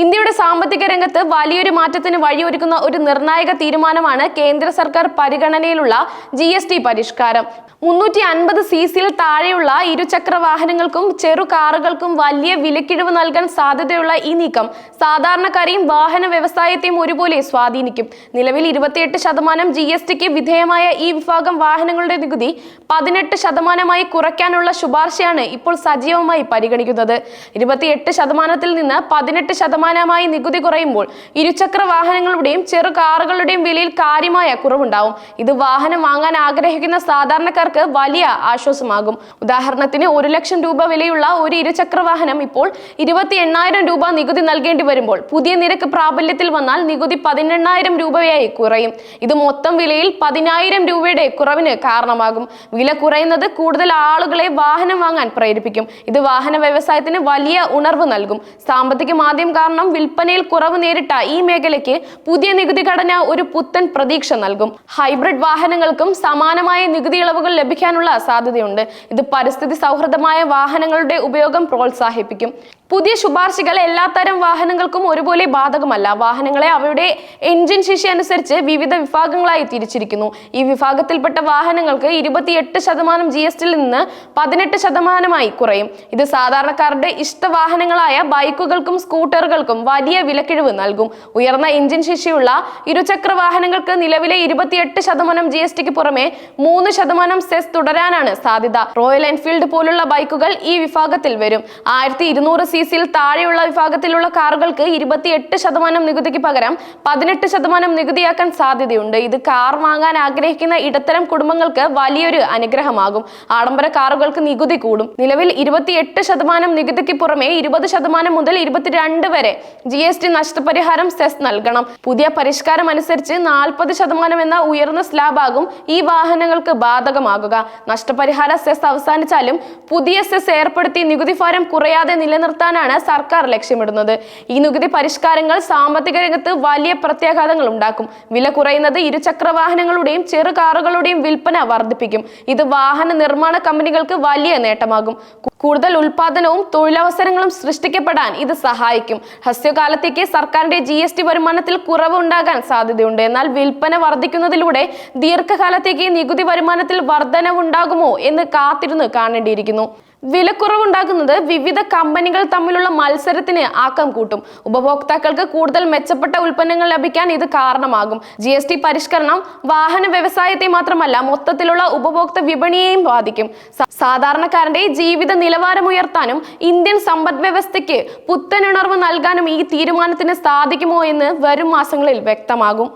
ഇന്ത്യയുടെ സാമ്പത്തിക രംഗത്ത് വലിയൊരു മാറ്റത്തിന് വഴിയൊരുക്കുന്ന ഒരു നിർണായക തീരുമാനമാണ് കേന്ദ്ര സർക്കാർ പരിഗണനയിലുള്ള ജി എസ് ടി പരിഷ്കാരം. മുന്നൂറ്റി അൻപത് സി സിയിൽ താഴെയുള്ള ഇരുചക്ര വാഹനങ്ങൾക്കും ചെറു കാറുകൾക്കും വലിയ വിലക്കിഴിവ് നൽകാൻ സാധ്യതയുള്ള ഈ നീക്കം സാധാരണക്കാരെയും വാഹന വ്യവസായത്തെയും ഒരുപോലെ സ്വാധീനിക്കും. നിലവിൽ ഇരുപത്തിയെട്ട് ശതമാനം ജി എസ് ടിക്ക് വിധേയമായ ഈ വിഭാഗം വാഹനങ്ങളുടെ നികുതി പതിനെട്ട് ശതമാനമായി കുറയ്ക്കാനുള്ള ശുപാർശയാണ് ഇപ്പോൾ സജീവമായി പരിഗണിക്കുന്നത്. ഇരുപത്തിയെട്ട് ശതമാനത്തിൽ നിന്ന് പതിനെട്ട് ശതമാനമായി നികുതി കുറയുമ്പോൾ ഇരുചക്ര വാഹനങ്ങളുടെയും ചെറു കാറുകളുടെയും വിലയിൽ കാര്യമായ കുറവുണ്ടാവും. ഇത് വാഹനം വാങ്ങാൻ ആഗ്രഹിക്കുന്ന സാധാരണക്കാർക്ക് വലിയ ആശ്വാസമാകും. ഉദാഹരണത്തിന് ഒരു ലക്ഷം രൂപ വിലയുള്ള ഒരു ഇരുചക്ര വാഹനം ഇപ്പോൾ ഇരുപത്തി എണ്ണായിരം രൂപ നികുതി നൽകേണ്ടി വരുമ്പോൾ പുതിയ നിരക്ക് പ്രാബല്യത്തിൽ വന്നാൽ നികുതി പതിനെണ്ണായിരം രൂപയായി കുറയും. ഇത് മൊത്തം വിലയിൽ പതിനായിരം രൂപയുടെ കുറവിന് കാരണമാകും. വില കുറയുന്നത് കൂടുതൽ ആളുകളെ വാഹനം വാങ്ങാൻ പ്രേരിപ്പിക്കും. ഇത് വാഹന വ്യവസായത്തിന് വലിയ ഉണർവ് നൽകും. സാമ്പത്തിക മാന്ദ്യം കാരണം വിൽപ്പനയിൽ കുറവ് നേരിട്ട ഈ മേഖലയ്ക്ക് പുതിയ നികുതി ഘടന ഒരു പുത്തൻ പ്രതീക്ഷ നൽകും. ഹൈബ്രിഡ് വാഹനങ്ങൾക്കും സമാനമായ നികുതി ഇളവുകൾ ലഭിക്കാനുള്ള സാധ്യതയുണ്ട്. ഇത് പരിസ്ഥിതി സൗഹൃദമായ വാഹനങ്ങളുടെ ഉപയോഗം പ്രോത്സാഹിപ്പിക്കും. പുതിയ ശുപാർശകൾ എല്ലാത്തരം വാഹനങ്ങൾക്കും ഒരുപോലെ ബാധകമല്ല. വാഹനങ്ങളെ അവയുടെ എഞ്ചിൻ ശേഷി അനുസരിച്ച് വിവിധ വിഭാഗങ്ങളായി തിരിച്ചിരിക്കുന്നു. ഈ വിഭാഗത്തിൽപ്പെട്ട വാഹനങ്ങൾക്ക് ഇരുപത്തിയെട്ട് ശതമാനം ജി എസ് ടിയിൽ നിന്ന് പതിനെട്ട് ശതമാനമായി കുറയും. ഇത് സാധാരണക്കാരുടെ ഇഷ്ട വാഹനങ്ങളായ ബൈക്കുകൾക്കും സ്കൂട്ടറുകൾക്കും വലിയ വിലക്കിഴിവ് നൽകും. ഉയർന്ന എഞ്ചിൻ ശേഷിയുള്ള ഇരുചക്ര വാഹനങ്ങൾക്ക് നിലവിലെ ഇരുപത്തിയെട്ട് ശതമാനം ജി എസ് ടിക്ക് പുറമെ മൂന്ന് ശതമാനം സെസ് തുടരാനാണ് സാധ്യത. റോയൽ എൻഫീൽഡ് പോലുള്ള ബൈക്കുകൾ ഈ വിഭാഗത്തിൽ വരും. ആയിരത്തി ഇരുന്നൂറ് സി സിയിൽ താഴെയുള്ള വിഭാഗത്തിലുള്ള കാറുകൾക്ക് ഇരുപത്തിയെട്ട് ശതമാനം നികുതിക്ക് പകരം പതിനെട്ട് ശതമാനം നികുതിയാക്കാൻ സാധ്യതയുണ്ട്. ഇത് കാർ വാങ്ങാൻ ആഗ്രഹിക്കുന്ന ഇടത്തരം കുടുംബങ്ങൾക്ക് വലിയൊരു അനുഗ്രഹമാകും. ആഡംബര കാറുകൾക്ക് നികുതി കൂടും. നിലവിൽ ഇരുപത്തിയെട്ട് ശതമാനം നികുതിക്ക് പുറമെ ഇരുപത് ശതമാനം മുതൽ ഇരുപത്തിരണ്ട് വരെ ജി എസ് ടി നഷ്ടപരിഹാരം സെസ് നൽകണം. പുതിയ പരിഷ്കാരം അനുസരിച്ച് നാൽപ്പത് ശതമാനം എന്ന ഉയർന്ന സ്ലാബാകും ഈ വാഹനങ്ങൾക്ക് ബാധകമാകുക. നഷ്ടപരിഹാര സെസ് അവസാനിച്ചാലും പുതിയ സെസ് ഏർപ്പെടുത്തി നികുതി ഭാരം കുറയാതെ നിലനിർത്താനാണ് സർക്കാർ ലക്ഷ്യമിടുന്നത്. ഈ നികുതി പരിഷ്കാരങ്ങൾ സാമ്പത്തിക രംഗത്ത് വലിയ പ്രത്യാഘാതങ്ങൾ ഉണ്ടാക്കും. വില കുറയുന്നത് ഇരുചക്ര വാഹനങ്ങളുടെയും ചെറു കാറുകളുടെയും വിൽപ്പന വർദ്ധിപ്പിക്കും. ഇത് വാഹന നിർമ്മാണ കമ്പനികൾക്ക് വലിയ നേട്ടമാകും. കൂടുതൽ ഉൽപാദനവും തൊഴിലവസരങ്ങളും സൃഷ്ടിക്കപ്പെടാൻ ഇത് സഹായിക്കും. ഹസ്യകാലത്തേക്ക് സർക്കാരിന്റെ ജി എസ് ടി വരുമാനത്തിൽ കുറവ് ഉണ്ടാകാൻ സാധ്യതയുണ്ട്. എന്നാൽ വിൽപ്പന വർദ്ധിക്കുന്നതിലൂടെ ദീർഘകാലത്തേക്ക് നികുതി വരുമാനത്തിൽ വർധനവുണ്ടാകുമോ എന്ന് കാത്തിരുന്ന് കാണേണ്ടിയിരിക്കുന്നു. വിലക്കുറവുണ്ടാകുന്നത് വിവിധ കമ്പനികൾ തമ്മിലുള്ള മത്സരത്തിന് ആക്കം കൂട്ടും. ഉപഭോക്താക്കൾക്ക് കൂടുതൽ മെച്ചപ്പെട്ട ഉൽപ്പന്നങ്ങൾ ലഭിക്കാൻ ഇത് കാരണമാകും. ജി എസ് ടി പരിഷ്കരണം വാഹന വ്യവസായത്തെ മാത്രമല്ല മൊത്തത്തിലുള്ള ഉപഭോക്തൃ വിപണിയെയും ബാധിക്കും. സാധാരണക്കാരന്റെ ജീവിത നിലവാരം ഉയർത്താനും ഇന്ത്യൻ സമ്പദ് വ്യവസ്ഥയ്ക്ക് പുത്തനുണർവ് നൽകാനും ഈ തീരുമാനത്തിന് സാധിക്കുമോ എന്ന് വരും മാസങ്ങളിൽ വ്യക്തമാകും.